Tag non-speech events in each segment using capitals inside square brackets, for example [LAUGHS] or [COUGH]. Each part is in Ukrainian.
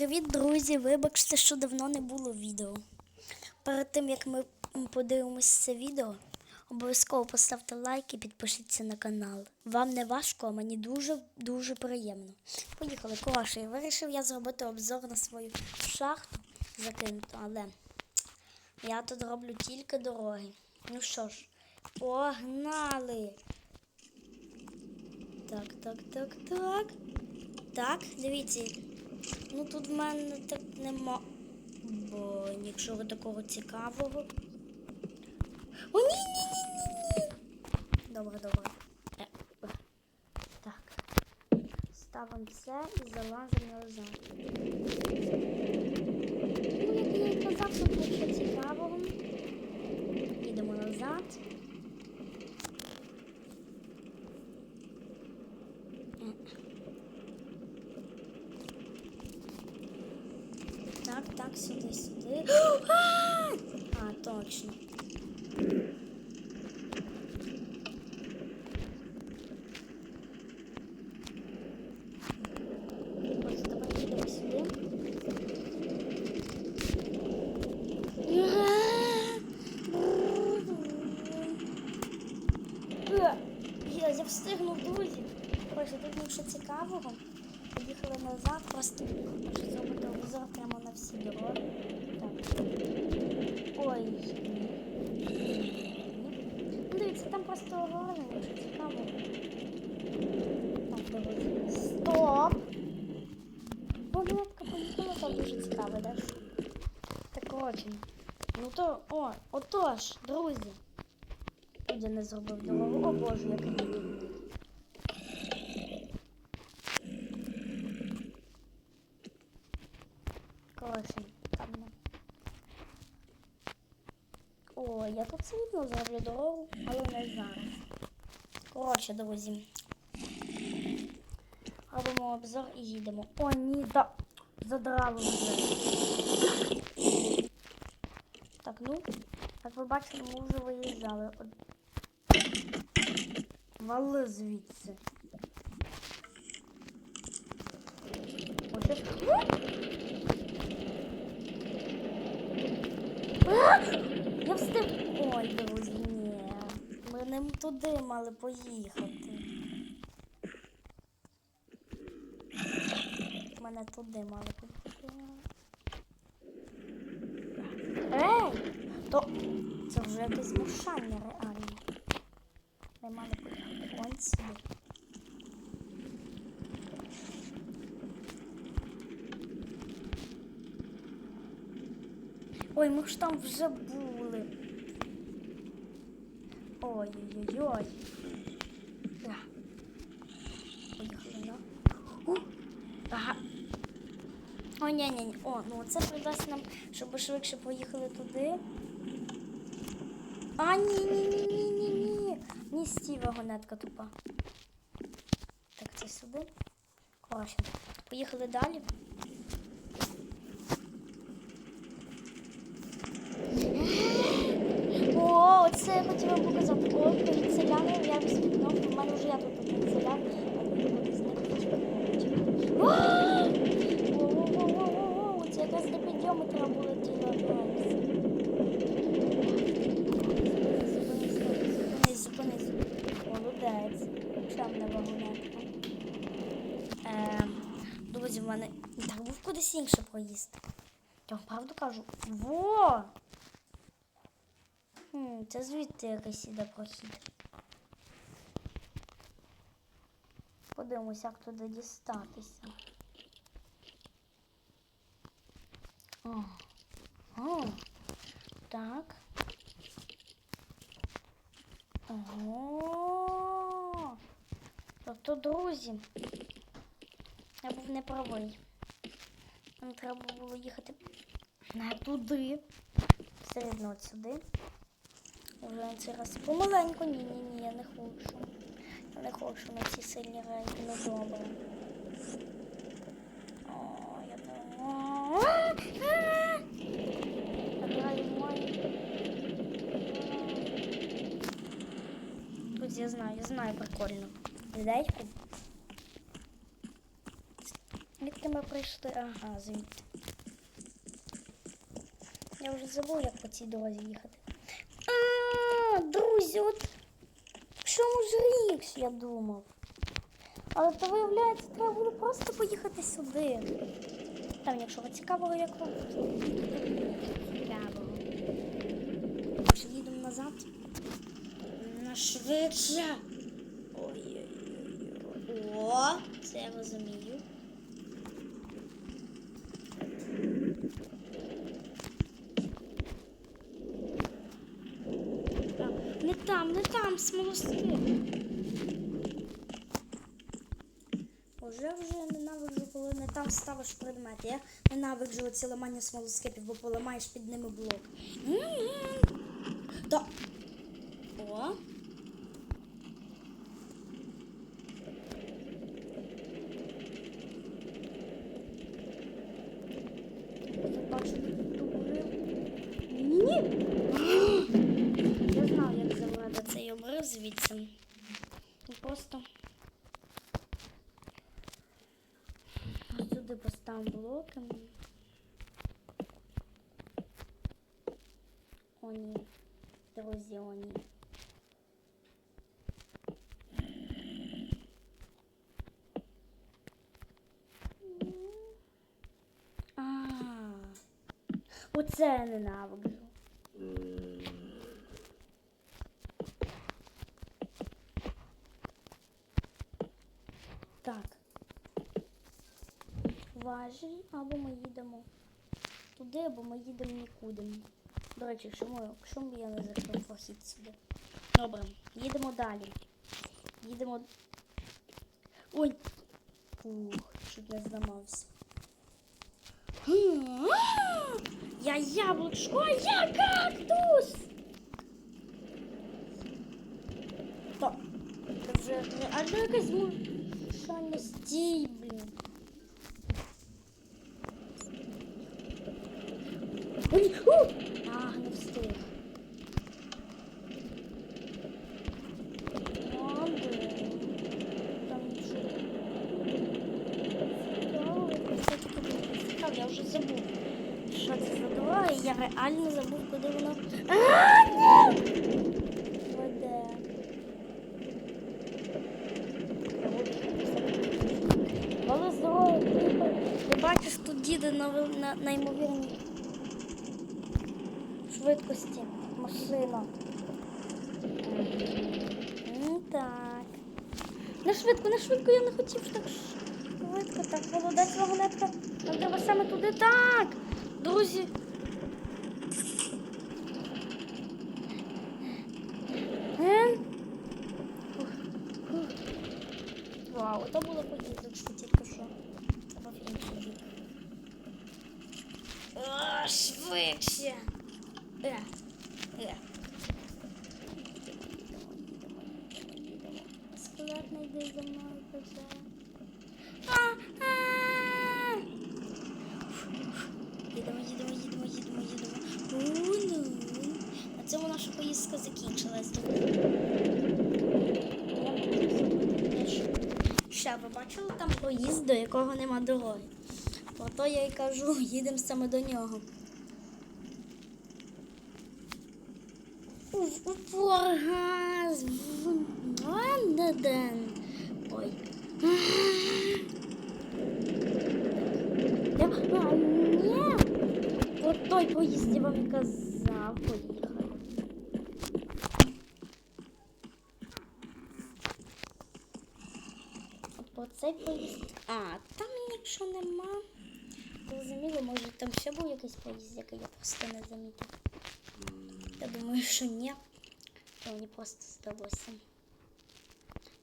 Привіт, друзі! Вибачте, що давно не було відео. Перед тим як ми подивимось це відео, обов'язково поставте лайк і підпишіться на канал. Вам не важко, а мені дуже дуже приємно. Поїхали, коротше, вирішив я зробити обзор на свою шахту закинуту, але я тут роблю тільки дороги. Ну що ж, погнали! Так, так, так, так. Так, дивіться. Ну тут в мене так нема. Бо нічого такого цікавого. О, ні, ні, ні, ні, ні. Добре, добре. Так. Ставимо це і залазимо назад. Ну, як я і казав, тут нічого цікавого. Їдемо назад. Е. Так, так, сюди, сюди. [GASPS] А, точно. Е, Я, я встигнув, друзі. Коротше, тут нічого цікавого. Поїхали назад, просто хочу зробити обзор прямо на всі дороги. Так. Ой. Ну, дивіться, там просто головне, нічого цікавого. Так, дивіться. Стоп! Вагонетка поїхала, там дуже цікаве, да? Так, коротше. Ну то, о, отож, друзі. Тут я не зробив дорогу. О боже, як я Коротше, там. О, я тут одно зроблю дорогу, але не зараз. Коротше, друзі. Робимо обзор і їдемо. О, ні, да. Задрало вже. Так, ну, як ви бачите, ми вже виїжджали. Вали звідси. Ж. Я встиг. Ой, друзі, ні. Ми не туди мали поїхати. Мене туди мали поїхати. Ей! То вже якесь змушання реально. Не мали поїхати. Ой, ми ж там вже були. Ой-ой-ой. Да. Поїхали, да? О, ага. О, ні, ні, ні. О, ну це придасть нам, щоб швидше поїхали туди. А, ні, ні, ні, ні, ні, ні. Ні, стій, вагонетка тупа. Так, це сюди. Класно. поїхали далі. О, це я хотіла показати. О, перед селяною я розпікнув. У мене вже я тут один селян. а ви його з них хочете Воу-воу-воу-воу-воу, це якась до підйому треба було тіло. Зупинись, зупинись. Молодець. Чемна вагонетка. Ем, друзі, в мене так був інше. Я вам правду кажу. Во! Хм, це звідти якийсь іде прохід. Подивимось, як туди дістатися. О. О. Так. Ого. Тобто, друзі, я був неправий. Треба було їхати не туди. Все одно сюди. Вже на цей раз помаленьку. Ні, ні, ні, я не хочу. Я не хочу на ці сильні рейки, ну добре. О, я думаю. Друзі, я знаю, я знаю прикольно. Ідейку. Як ми прийшли. Ага, звідти. Я вже забув, як по цій дорозі їхати. А, друзі, от в чому ж річ, я думав. Але то виявляється, треба було просто поїхати сюди. Там, якщо цікавого, як вам цікавого. Може, їдемо назад? На швидше. Ой-ой-ой. О, це я розумію. А, Не там, не там, смолоски. Уже вже ненавиджу, коли не там ставиш предмети. Я ненавиджу оці ламання смолоскипів, бо поламаєш під ними блок. М-м-м. Та. О. Я бачу тупорив. Ні. Я знав, як завада цей обрив звідси. І Просто. Ось Сюди блоки. О, ні. Друзі, о, ні. А, оце. Так. Важіль, або ми їдемо туди, або ми їдемо нікуди. До речі, якщо ми я не закрив прохід сюди. Добре, їдемо далі. Їдемо. Ой! Ух, щоб не зламався. Я яблучко, я кактус! Та, це вже реально якась мушальна стій, блін. Ой, у! А, не встиг. А, блін. Там нічого. Цікаво, якось все таки було цікаво, я вже забув. Що це за дорога, я реально забув, куди воно. Але здорово, ти бачиш тут діди на, на швидкості машина. М, Так. Не швидко, не швидко, я не хотів так швидко. Так, молодець вагонетка. Нам треба саме туди. Так. Друзі. Ух. Вау, це було поїздочка тільки що. Треба бік. А, швидше. Е, е. Скелет не йди за мною, каже. А, а. Їдемо, їдемо, їдемо, їдемо, їдемо. У-ну. На цьому наша поїздка закінчилась. Ще ви бачили там поїзд, до якого нема дороги. Ото я й кажу, [LAUGHS] їдемо саме до нього. Оргазм. Ладен. Ой. Я, а, ні. От той поїзд я вам і казав, поїхали. По цей поїзд. А, там нічого нема. Зрозуміло, може там ще був якийсь поїзд, який я просто не замітив. Я думаю, що ні. То мені просто здалося.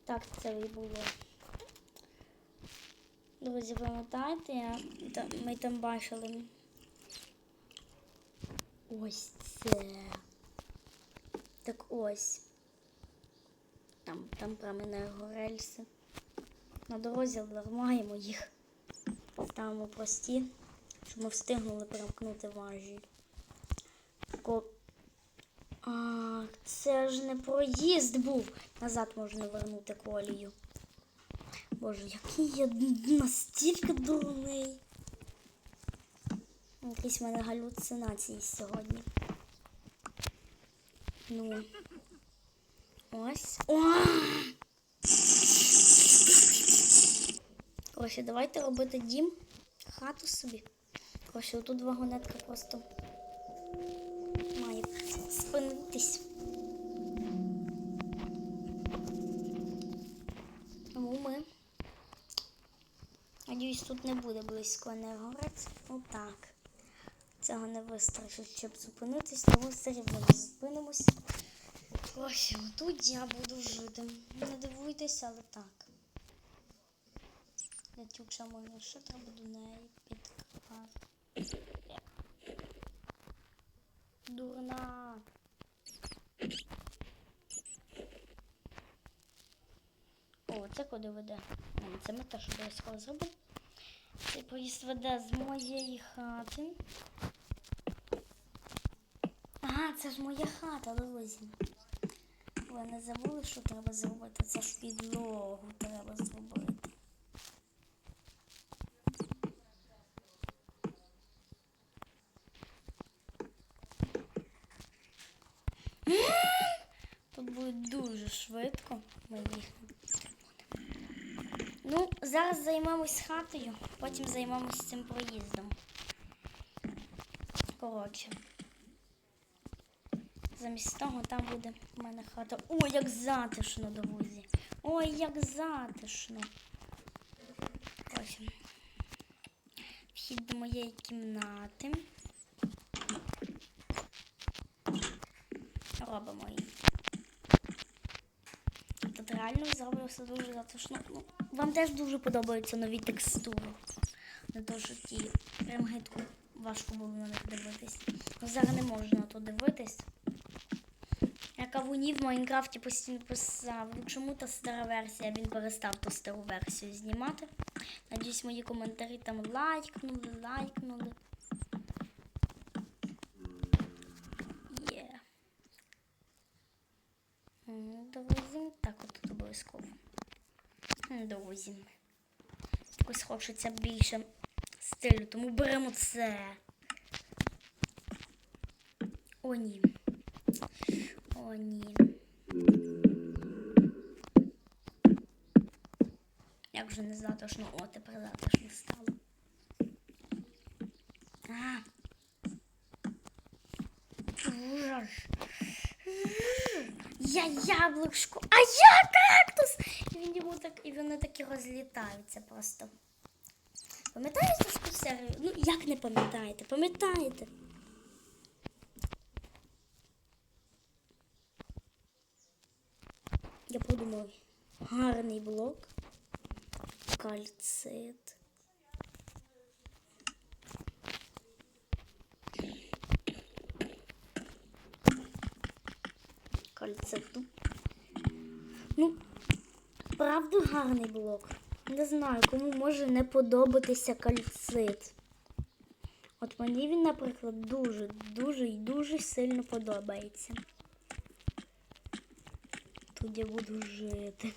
Так, це і було. Друзі, пам'ятаєте, ми там бачили. Ось це. Так ось. Там, там прямо на його рельси. На дорозі ламаємо їх. Ставимо прості, щоб ми встигнули перемкнути важіль. Ко... А, це ж не проїзд був. Назад можна вернути колію. Боже, який я настільки дурний. Якісь в мене галюцинації сьогодні. Ну. Ось. О! Коротше, давайте робити дім, хату собі. Коротше, отут вагонетка просто має спинитись. Тому ми. Надіюсь, тут не буде близько енергорець. Отак. Цього не вистачить, щоб зупинитись, тому все рівно зупинимось. Ось, тут я буду жити. Не дивуйтеся, але так. Летюча моя, що треба до неї підкрати? Дурна. О, це куди веде? Це ми теж обов'язково зробимо. Цей поїзд веде з моєї хати. Ага, це ж моя хата, друзі. Ви не забули, що треба зробити? Це ж підлогу треба зробити. Тут буде дуже швидко. Ми їх Ну, зараз займемось хатою, потім займемось цим проїздом. Коротше. Замість того там буде в мене хата. Ой, як затишно, друзі. Ой, як затишно. Ось. Вхід до моєї кімнати. Робимо її. Тут реально дуже затишно. Ну, вам теж дуже подобаються нові текстури. Не то, що ті прям гидко важко було на них дивитись. Зараз не можна на то дивитись. Я кавуні в Майнкрафті постійно писав. Чому та стара версія? Він перестав ту стару версію знімати. Надіюсь, мої коментарі там лайкнули, лайкнули. Є. М, Друзі, так от тут обов'язково. М, Друзі. Якось хочеться більше стилю, тому беремо це. О, ні. О, ні. Як же не затишно? О, тепер затишно стало. А. Я яблучко, а я кактус! І він йому так, і вони такі розлітаються просто. Пам'ятаєте ту серію? Ну, як не пам'ятаєте? Пам'ятаєте? Я подумав, гарний блок. Кальцит. Кальциту. Ну, правда гарний блок. Не знаю, кому може не подобатися кальцит. От мені він, наприклад, дуже, дуже і дуже сильно подобається. Тут я буду жити.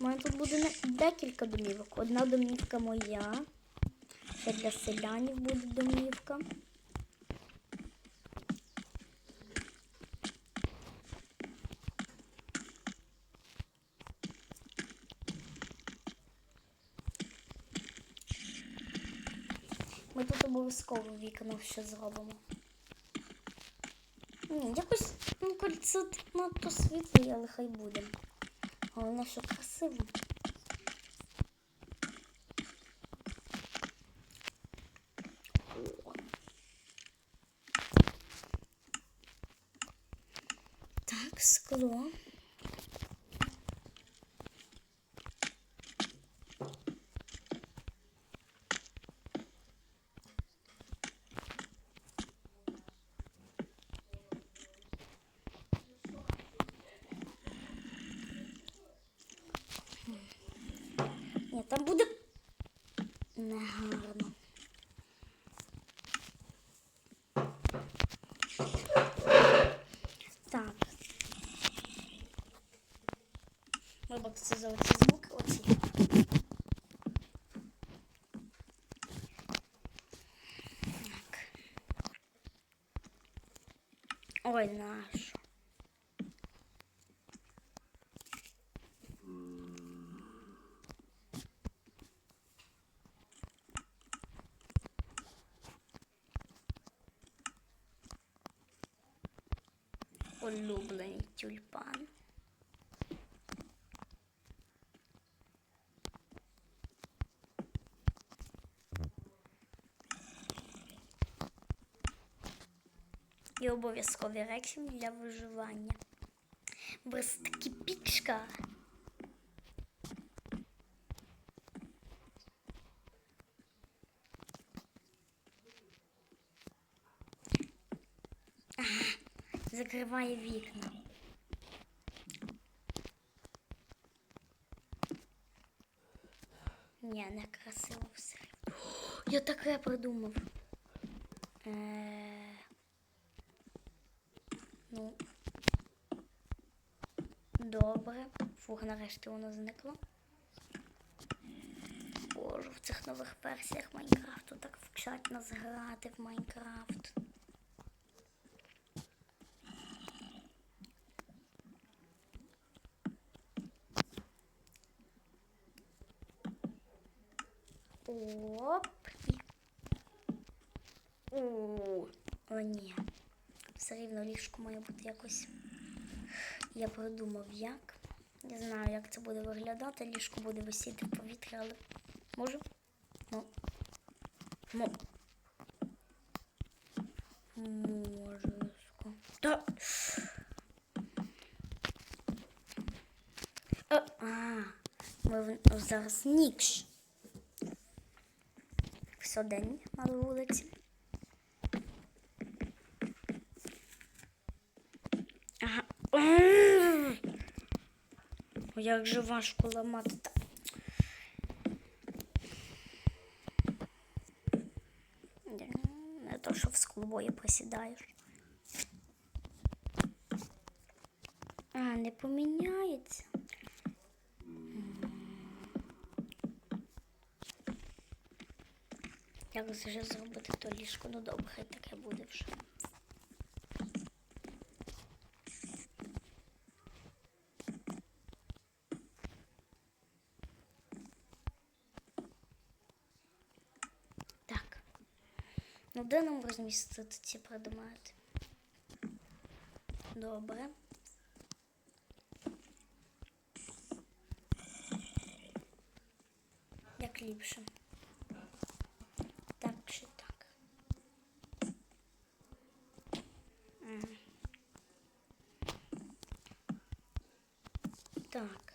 У мене тут буде декілька домівок. Одна домівка моя. Ще для селянів буде домівка. Ми тут обов'язково вікно все зробимо. Ні, якось ну, кольцо надто світле, але хай буде. Головне, що красиво. О. Так, скло. Ні, там буде негарно. Вибачте за оці звуки оці. Так. Ой, наш. Улюблений тюльпан. І обов'язкові речі для виживання. Брестикіпічка. Ага, Закриває вікна. Ні, не красиво все. [GASPS] Я таке придумав. Е, Ну. Добре. Фух, нарешті воно зникло. Боже, в цих нових версіях Майнкрафту так вчать нас грати в Майнкрафт. Оп. О, о, ні. Все рівно ліжко має бути якось. Я придумав як. Не знаю, як це буде виглядати. Ліжко буде висіти в повітрі, але можу? Ну. Ну. Можесько. Та. А, а, ми зараз ніч. Все день на вулиці. Ага. Ой, Як же важко ламати. та- Не то, що в склобої посідаєш. А, не поміняється. Як вже зробити то ліжко? Ну добре, хай таке буде вже. Так. Ну, де нам розмістити ці предмети? Добре. Як ліпше. Так чи так. Ага. Так.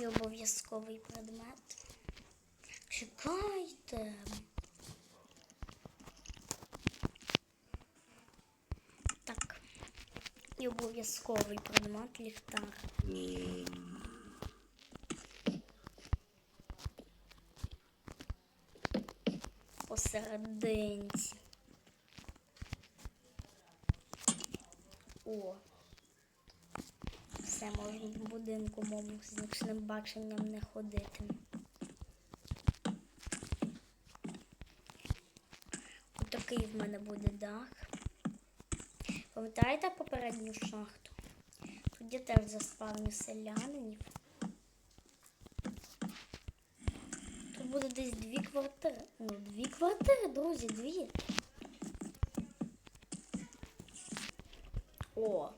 І обов'язковий предмет. Чекайте. Так. І обов'язковий предмет ліхтар. Посерединці. О. Все, можна в будинку моєму з нічним баченням не ходити. Отакий в мене буде дах. Пам'ятаєте попередню шахту? Тут я теж заспавню селянинів. Тут буде десь дві квартири. Ну, дві квартири, друзі, дві. О.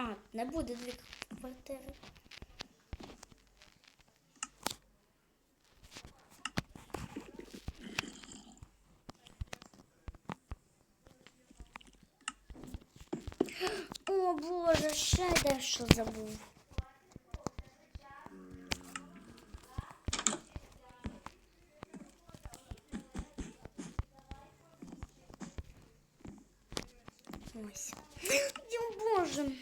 А, не буде дві квартири. О, Боже, ще дещо забув. Ось. О, Боже.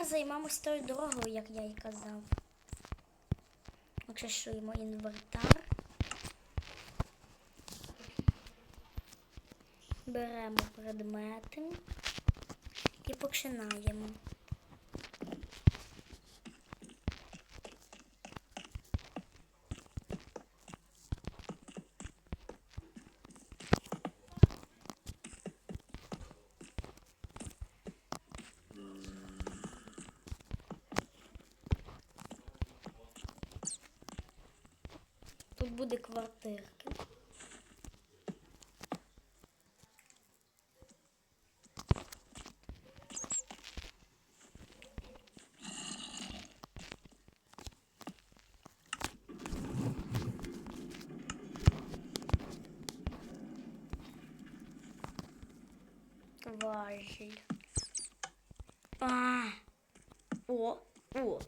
Тепер займемось тою дорогою, як я і казав. Очищуємо інвентар. Беремо предмети і починаємо. Тут буде квартирки. Важіль. А. О, о.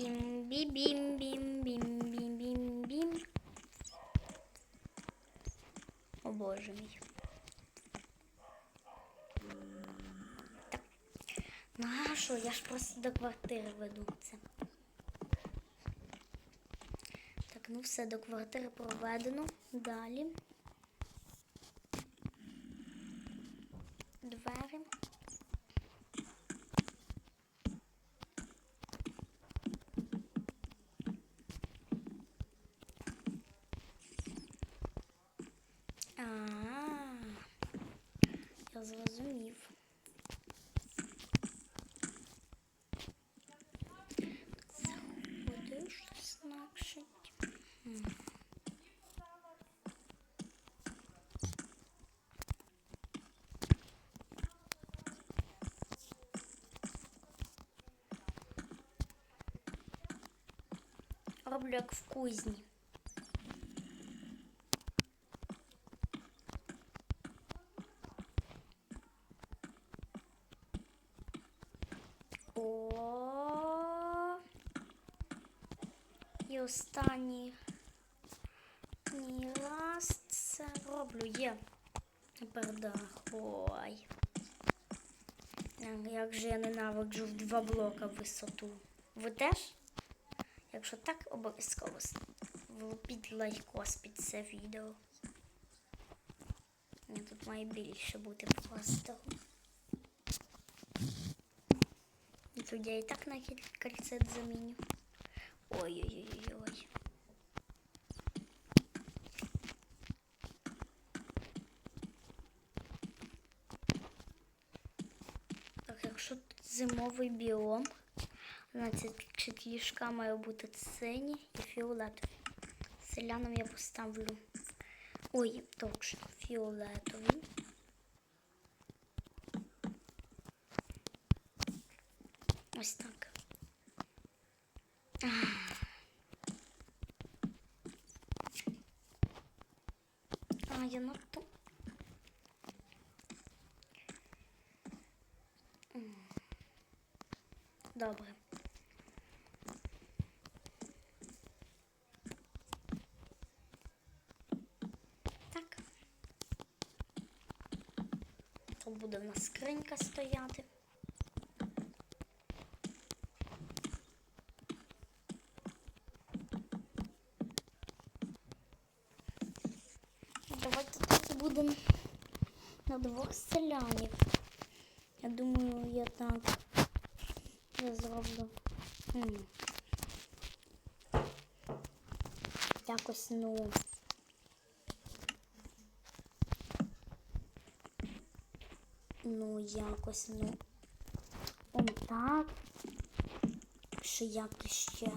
Бім бім бім бім бім бім бім бім. О боже мій. Ну а що, я ж просто до квартири веду це. Так, ну все, до квартири проведено. Далі. Двері. А, я зрозумів. Заходиш, значить. М. Роблю як в кузні. О. І останній ні раз це роблю. Є. Ой. Як же я ненавиджу в два блока висоту. Ви теж? Якщо так, обов'язково влупіть лайкос під це відео. Ні, тут має більше бути просто. І тут я і так на кіль- кальцет заміню. Ой-ой-ой-ой. Так, якщо тут зимовий біом, значить ліжка має бути сині і фіолетові. Селянам я поставлю. Ой, точно, фіолетові. Ось так. А, я надто. М. Добре. Нас стояти. Давайте тут будемо на двох селянів. Я думаю, я так я зроблю. М. Якось, ну. Ну, якось, ну. Он так. Що як ще.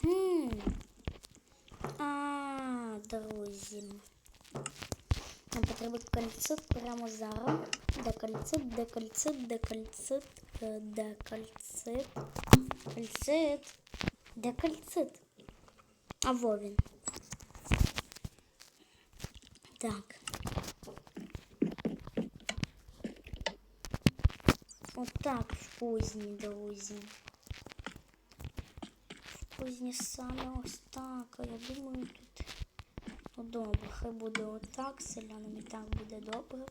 Хм. А, друзі. Нам потрібен кальцит прямо зараз. Декальцит, декальцит, декальцит, е, декальцит, кальцит, декальцит. А во він. Так. Отак в кузні, друзі. В кузні саме ось так. Я думаю, тут Ну добре, хай буде отак, селянам і так буде добре.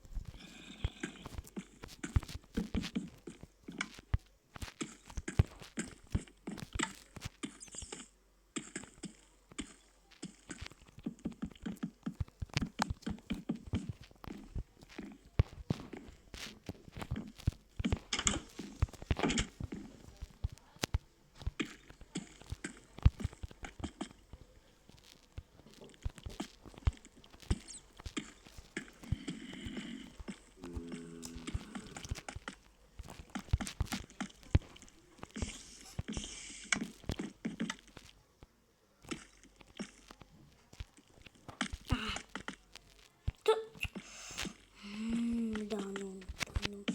Та- М, Да, ну, да, ну.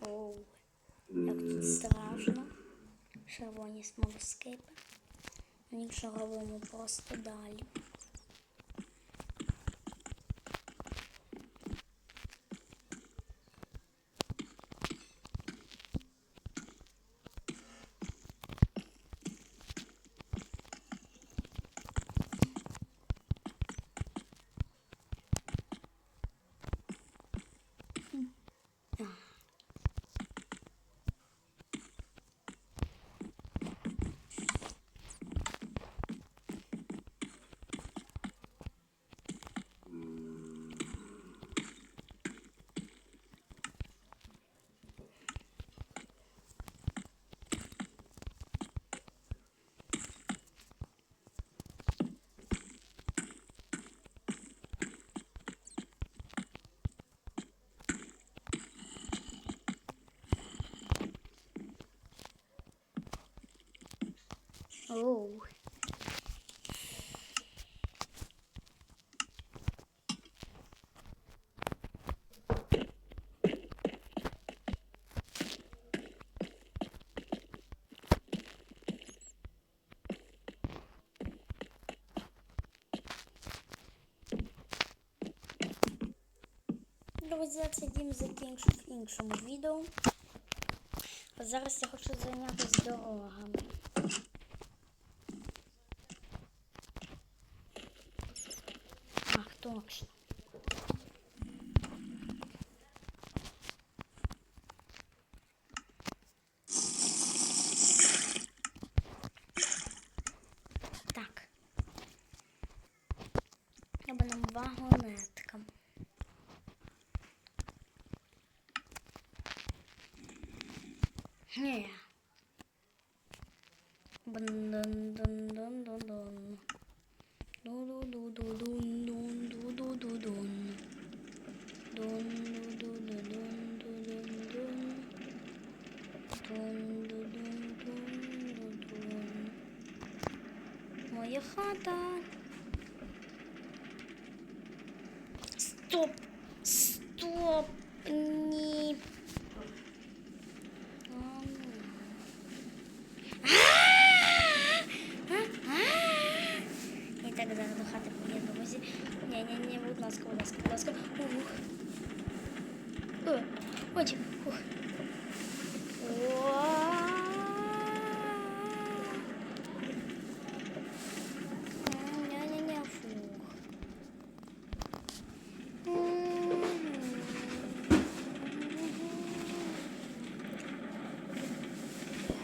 Оу, як тут страшно. Червоні смолоскипи. Нічого робимо просто далі. Оу. Друзі, цей дім закінчу в іншому відео. А зараз я хочу зайнятися дорогами. much. Так зараз до хати поїду. Ні, ні, ні, будь ласка, будь ласка, будь ласка. Ух. О, ой, ух. Ня-ня-ня, фух.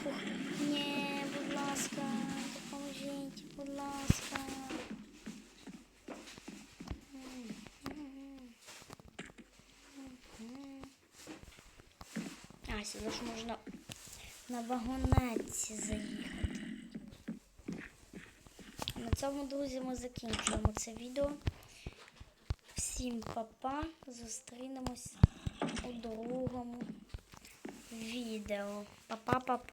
Фух. Ні, будь ласка, допоможіть, будь ласка. А, сюди ж можна на вагонетці заїхати. На цьому, друзі, ми закінчуємо це відео. Всім па-па. Зустрінемось у другому відео. Па-па-па-па.